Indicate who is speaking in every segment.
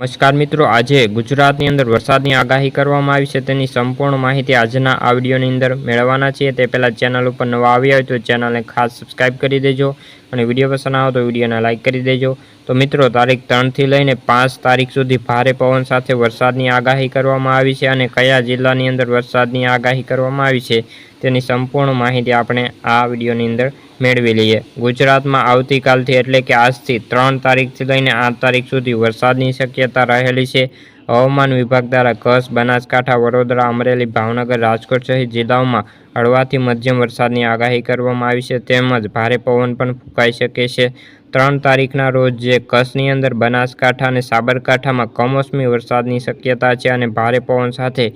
Speaker 1: નમસ્કાર મિત્રો, આજે ગુજરાતની અંદર વરસાદની આગાહી કરવામાં આવી છે. તેની સંપૂર્ણ માહિતી આજના આ વિડીયોની અંદર મેળવવાના છીએ. તે પહેલાં ચેનલ ઉપર નવા આવ્યા હોય તો ચેનલને ખાસ સબસ્ક્રાઇબ કરી દેજો અને વીડિયો પસંદ આવે તો વિડીયોને લાઇક કરી દેજો. તો મિત્રો, તારીખ ત્રણથી લઈને પાંચ તારીખ સુધી ભારે પવન સાથે વરસાદની આગાહી કરવામાં આવી છે અને કયા જિલ્લાની અંદર વરસાદની આગાહી કરવામાં આવી છે તેની સંપૂર્ણ માહિતી આપણે આ વિડીયોની અંદર મેળવી લઈએ ગુજરાતમાં આવતીકાલથી એટલે કે આજથી ત્રણ તારીખથી લઈને આઠ તારીખ સુધી વરસાદની શક્યતા રહેલી છે. હવામાન વિભાગ દ્વારા કચ્છ બનાસકાંઠા, વડોદરા, અમરેલી, ભાવનગર, રાજકોટ સહિત જિલ્લાઓમાં હળવાથી મધ્યમ વરસાદની આગાહી કરવામાં આવી છે. તેમજ ભારે પવન પણ ફૂંકાઈ શકે છે. ત્રણ તારીખના રોજ જે કચ્છની અંદર બનાસકાંઠા અને સાબરકાંઠામાં કમોસમી વરસાદની શક્યતા છે અને ભારે પવન સાથે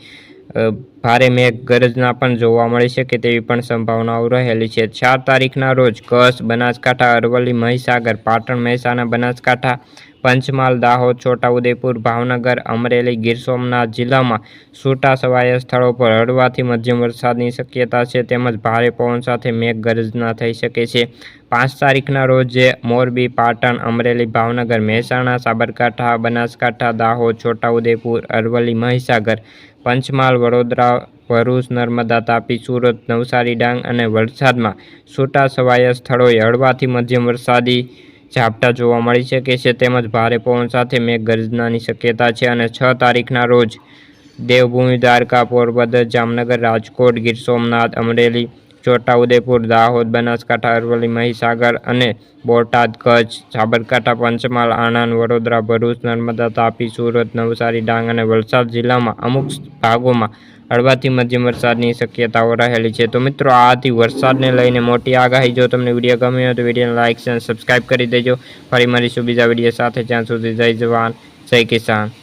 Speaker 1: ભારે મેઘ ગરજના પણ જોવા મળી શકે તેવી પણ સંભાવનાઓ રહેલી છે. ચાર તારીખના રોજ કચ્છ, બનાસકાંઠા, અરવલ્લી, મહીસાગર, પાટણ, મહેસાણા, બનાસકાંઠા પંચમહાલ, દાહોદ, છોટાઉદેપુર, ભાવનગર, અમરેલી ગીર સોમનાથ જિલ્લામાં છૂટા છવાયા સ્થળો પર હળવાથી મધ્યમ વરસાદની શક્યતા છે તેમજ ભારે પવન સાથે મેઘગર્જના થઈ શકે છે. પાંચ તારીખના રોજ મોરબી, પાટણ, અમરેલી, ભાવનગર, મહેસાણા, સાબરકાંઠા, બનાસકાંઠા, દાહોદ, છોટાઉદેપુર, અરવલ્લી, મહીસાગર, પંચમહાલ, વડોદરા, ભરૂચ, નર્મદા, તાપી, સુરત, નવસારી, ડાંગ અને વલસાડમાં છૂટા છવાયા સ્થળોએ હળવાથી મધ્યમ વરસાદી ઝાપટા જોવા મળી શકે છે તેમજ ભારે પવન સાથે મેઘગર્જનાની શક્યતા છે અને છ તારીખના રોજ દેવભૂમિ, દ્વારકા, પોરબંદર, જામનગર, રાજકોટ, ગીર સોમનાથ, અમરેલી, છોટાઉદેપુર, દાહોદ, બનાસકાંઠા, અરવલ્લી, મહીસાગર અને બોટાદ, કચ્છ, સાબરકાંઠા, પંચમહાલ, આણંદ, વડોદરા, ભરૂચ, નર્મદા, તાપી, સુરત, નવસારી, ડાંગ અને વલસાડ જિલ્લામાં અમુક ભાગોમાં હળવાથી મધ્યમ વરસાદની શક્યતાઓ રહેલી છે. તો મિત્રો, આથી વરસાદને લઈને મોટી આગાહી. જો તમને વીડિયો ગમ્યો હોય તો વિડીયોને લાઇક અને સબસ્ક્રાઈબ કરી દેજો. ફરી મળીશું બીજા વીડિયો સાથે. જ્યાં સુધી જય જવાન, જય કિસાન.